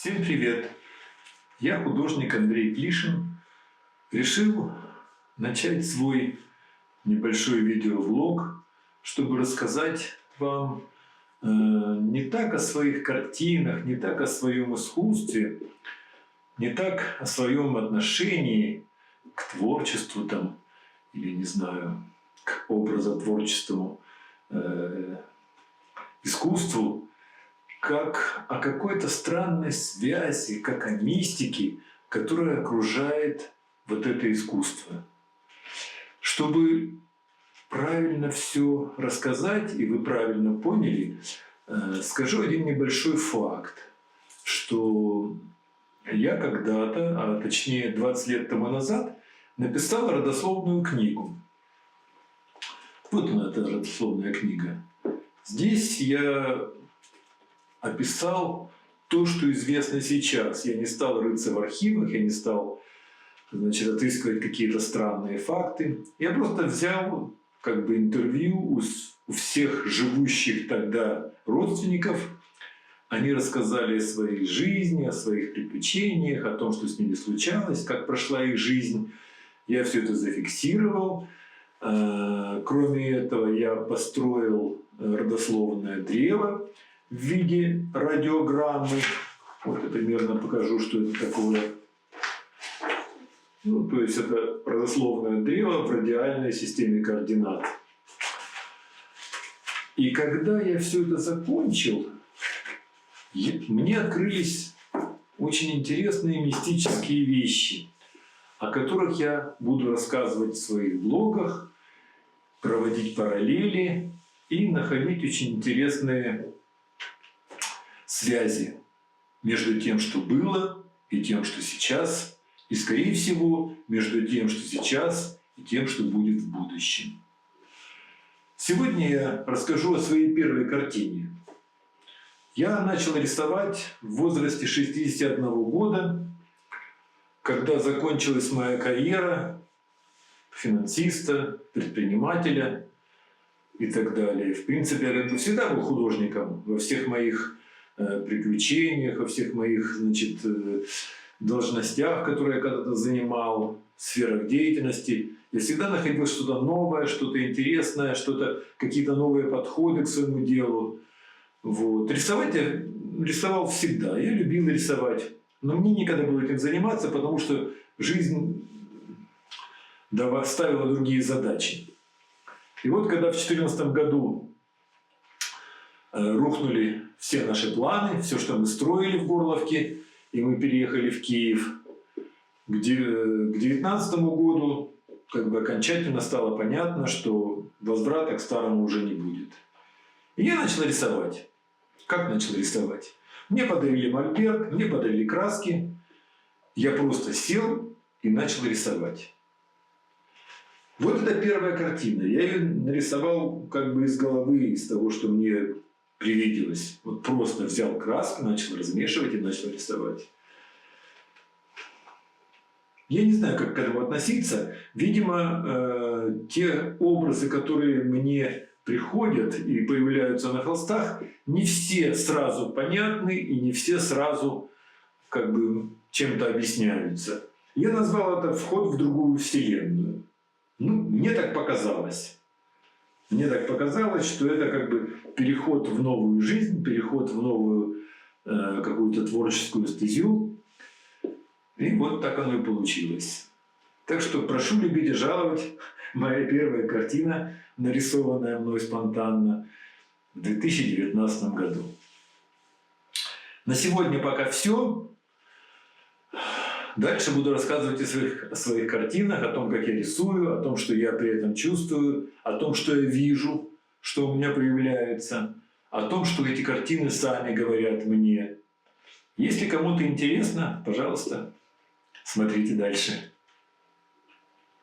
Всем привет! Я художник Андрей Клишин. Решил начать свой небольшой видеоблог, чтобы рассказать вам э, не так о своих картинах, не так о своем искусстве, не так о своем отношении к творчеству там, или, не знаю, к образотворческому э, искусству, как о какой-то странной связи, как о мистике, которая окружает вот это искусство. Чтобы правильно все рассказать, и вы правильно поняли, э, скажу один небольшой факт, что я когда-то, а точнее 20 лет тому назад, написал родословную книгу. Вот она, эта родословная книга. Здесь я описал то, что известно сейчас. Я не стал рыться в архивах, я не стал значит, отыскивать какие-то странные факты. Я просто взял как бы интервью у, у всех живущих тогда родственников. Они рассказали о своей жизни, о своих приключениях, о том, что с ними случалось, как прошла их жизнь. Я все это зафиксировал. Э, кроме этого, я построил родословное древо в виде радиограммы. Вот я примерно покажу, что это такое. Ну, то есть это родословное древо в радиальной системе координат. И когда я все это закончил, мне открылись очень интересные мистические вещи, о которых я буду рассказывать в своих блогах, проводить параллели и находить очень интересные связи между тем, что было, и тем, что сейчас, и, скорее всего, между тем, что сейчас, и тем, что будет в будущем. Сегодня я расскажу о своей первой картине. Я начал рисовать в возрасте 61 года, когда закончилась моя карьера финансиста, предпринимателя и так далее. В принципе, я всегда был художником во всех моих приключениях, во всех моих значит, э, должностях, которые я когда-то занимал, сферах деятельности. Я всегда находил что-то новое, что-то интересное, что-то, какие-то новые подходы к своему делу. Вот. Рисовать я рисовал всегда. Я любил рисовать. Но мне никогда было этим заниматься, потому что жизнь ставила другие задачи. И вот когда в 2014 году э, рухнули все наши планы, все, что мы строили в Горловке, и мы переехали в Киев, к 2019 году как бы окончательно стало понятно, что возврата к старому уже не будет. И я начал рисовать. Как начал рисовать? Мне подарили мольберт, мне подарили краски. Я просто сел и начал рисовать. Вот это первая картина. Я ее нарисовал как бы из головы, из того, что мне привиделось. Вот просто взял краску, начал размешивать и начал рисовать. Я не знаю, как к этому относиться. Видимо, э, те образы, которые мне приходят и появляются на холстах, не все сразу понятны и не все сразу как бы чем-то объясняются. Я назвал это «Вход в другую вселенную». Ну, мне так показалось. Мне так показалось, что это как бы переход в новую жизнь, переход в новую э, какую-то творческую стезю. И вот так оно и получилось. Так что прошу любить и жаловать. Моя первая картина, нарисованная мной спонтанно в 2019 году. На сегодня пока все. Дальше буду рассказывать о своих, о своих картинах, о том, как я рисую, о том, что я при этом чувствую, о том, что я вижу, что у меня появляется, о том, что эти картины сами говорят мне. Если кому-то интересно, пожалуйста, смотрите дальше.